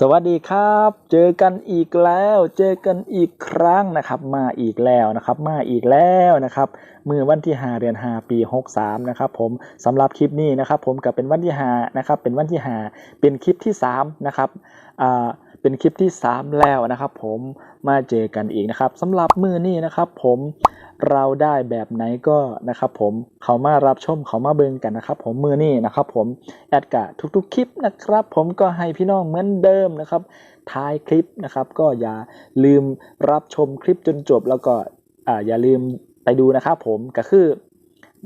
สวัสดีครับ เจอกันอีกแล้ว เจอกันอีกครั้งนะครับ มาอีกแล้วนะครับ มาอีกแล้วนะครับมือวันที่5เดือน5ปี 63นะครับผมสำหรับคลิปนี้นะครับ ผมกับเป็นวันที่5นะครับ เป็นวันที่5เป็นคลิปที่3นะครับอ่าเป็นคลิปที่ 3 แล้วนะครับ ผมมาเจอกันอีกนะครับสำหรับมือนี้นะครับ ผม เราได้แบบไหนก็นะครับผมเขามารับชมเขามาเบิ่งกันนะครับ ผมมือนี้นะครับ ผมแอดกะทุกๆคลิปนะครับ ผมก็ให้พี่น้องเหมือนเดิมนะครับท้ายคลิปนะครับ ก็อย่าลืมรับชมคลิปจนจบแล้วก็อ่าอย่าลืมไปดูนะครับ ผมก็คือ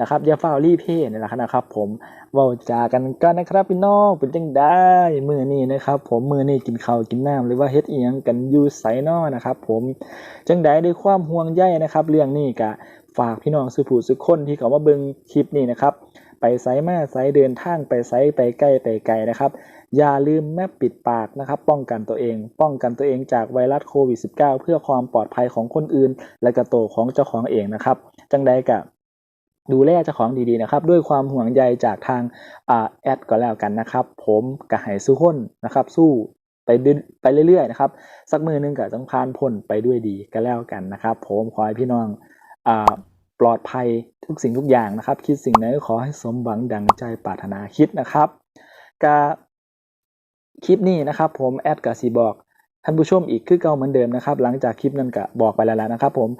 นะครับอย่าเฝ้ารีเพย์นี่แหละนะครับ ผมเว้าจากันกันนะครับพี่น้องเป็นจังได้มือนี้นะครับผมมือนี้กินข้าวกินน้ำหรือว่าเฮ็ดเอียงกันอยู่ไสนอนะครับ ผมจังได้ด้วยความห่วงใยนะครับ เรื่องนี้ก็ฝากพี่น้องสุผู้สุกคนที่เขามาเบิ่งคลิปนี้นะครับ ไปไซมาไซเดินทางไปไซไปใกล้ไปไกลนะครับ อย่าลืมแมปปิดปากนะครับ ป้องกันตัวเอง ป้องกันตัวเองจากไวรัสโควิด -19 เพื่อความปลอดภัยของคนอื่น และกระโตวของเจ้าของเองนะครับ จังใดกับ ดูแลเจ้าของดีๆนะครับ ด้วยความห่วงใยจากทางอแอดก็แล้วกันนะครับ ผมกระหายสู้คนนะครับ สู้ไปเรื่อยไปเรื่อยๆนะครับ สักมือหนึงก็ต้องผ่านพ้นไปด้วยดีก็แล้วกันนะครับ ผมขอให้พี่น้องอปลอดภัยทุกสิ่งทุกอย่างนะครับ คิดสิ่งไหนก็ขอให้สมหวังดังใจปรารถนาคิดนะครับกาคลิปนี้นะครับ ผมแอดกับสีบอกท่านผู้ชมอีกคือเก่าเหมือนเดิมนะครับ หลังจากคลิปนั้นก็บอกไปแล้วนะครับ ผม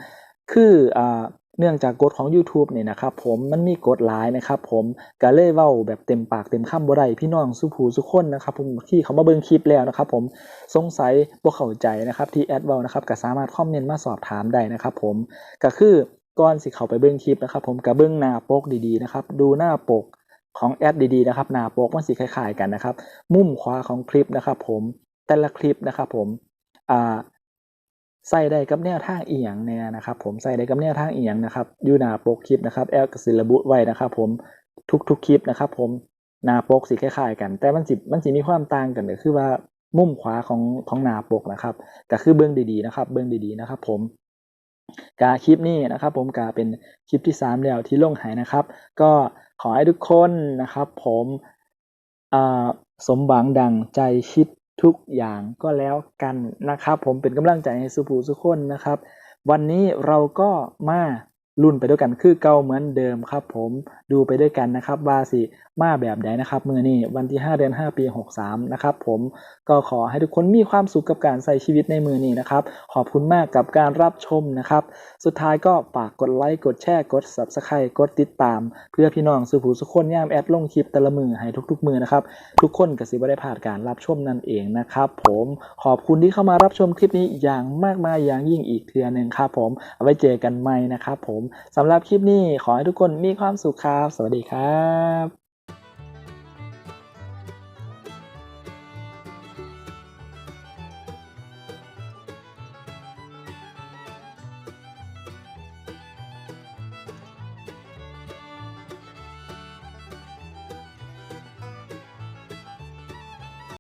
คืออ่า เนื่องจากกฎของ YouTube เนี่ยนะครับผมมันมีกฎหลายนะครับผมก็เลยเว้าแบบเต็มปากเต็มคำบ่ได้พี่น้องสุภูสุคนนะครับผมที่เขามาเบิ่งคลิปแล้วนะครับผมสงสัยบ่เข้าใจนะครับที่แอดเว้านะครับก็สามารถคอมเมนต์มาสอบถามได้นะครับผมก็คือก่อนสิเข้าไปเบิ่งคลิปนะครับผมก็เบิ่งหน้าปกดีๆนะครับดูหน้าปกของแอดดีๆนะครับหน้าปกมันสิคล้ายๆกันนะครับ มุมขวาของคลิปนะครับผมแต่ละคลิปนะครับผมอ่า ใส่ได้กับแนวทางอีหยังเนี่ยนะครับผมใส่ได้กับแนวทางอีหยังนะครับอยู่หน้าปกคลิปนะครับแอดก็สิระบุไว้นะครับผมทุกๆคลิปนะครับผมหน้าปกสิคล้ายๆกัน แต่มันสิมันสิมีความต่างกันก็คือว่ามุมขวาของของหน้าปกนะครับก็คือเบิ่งดีๆนะครับ เบิ่งดีๆนะครับ ผมกาคลิปนี้นะครับ ผมกาเป็นคลิปที่ 3 แล้วที่ลงหายนะครับ ก็ขอให้ทุกคนนะครับ ผมสมหวังดังใจคิด ทุกอย่างก็แล้วกันนะครับ ผมเป็นกำลังใจให้สุภูสุคนนะครับ วันนี้เราก็มารุ่นไปด้วยกันคือเก่าเหมือนเดิมครับ ผมดูไปด้วยกันนะครับว่าสิ มาแบบใดนะครับมือนี้วันที่ 5 เดือน 5 ปี 63 นะครับผมก็ขอให้ทุกคนมีความสุขกับการใช้ชีวิตในมือนี้นะครับ ขอบคุณมากกับการรับชมนะครับ สุดท้ายก็ฝากกดไลค์กดแชร์กด Subscribe กดติดตาม เพื่อพี่น้องสุภูสุกคนย่ามแอดลงคลิปแต่ละมือให้ทุกๆ มือนะครับ ทุกคนก็สิบได้พลาดการรับชมนั่นเองนะครับผมขอบคุณที่เข้ามารับชมคลิปนี้อย่างมากมายอย่างยิ่งอีกเทือหนึ่งครับผมเอาไว้เจอกันใหม่นะครับผมสำหรับคลิปนี้ขอให้ทุกคนมีความสุขครับ สวัสดีครับ